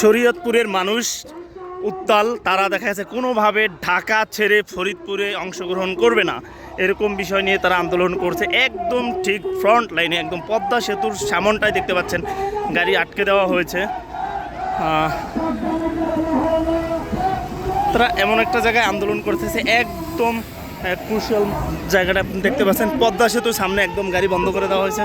শরীয়তপুরের মানুষ উত্তাল, তারা দেখা যাচ্ছে কোনোভাবে ঢাকা ছেড়ে ফরিদপুরে অংশগ্রহণ করবে না। এরকম বিষয় নিয়ে তারা আন্দোলন করছে। একদম ঠিক ফ্রন্ট লাইনে একদম পদ্মা সেতুর সামনটাই দেখতে পাচ্ছেন। গাড়ি আটকে দেওয়া হয়েছে। তারা এমন একটা জায়গায় আন্দোলন করতেছে, একদম ক্রুশাল জায়গাটা আপনি দেখতে পাচ্ছেন। পদ্মা সেতুর সামনে একদম গাড়ি বন্ধ করে দেওয়া হয়েছে।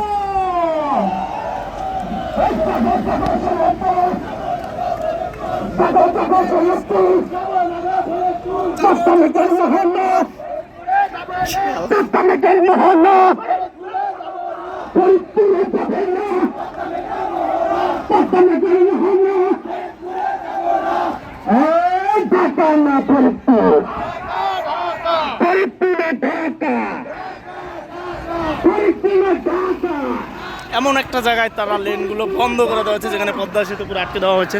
এমন একটা জায়গায় তারা লেনগুলো বন্ধ করে দেওয়া হয়েছে, যেখানে পদ্মা সেতু পুরো আটকে দেওয়া হয়েছে।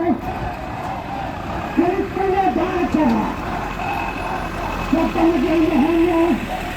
Çok tanıdık elinde her yer.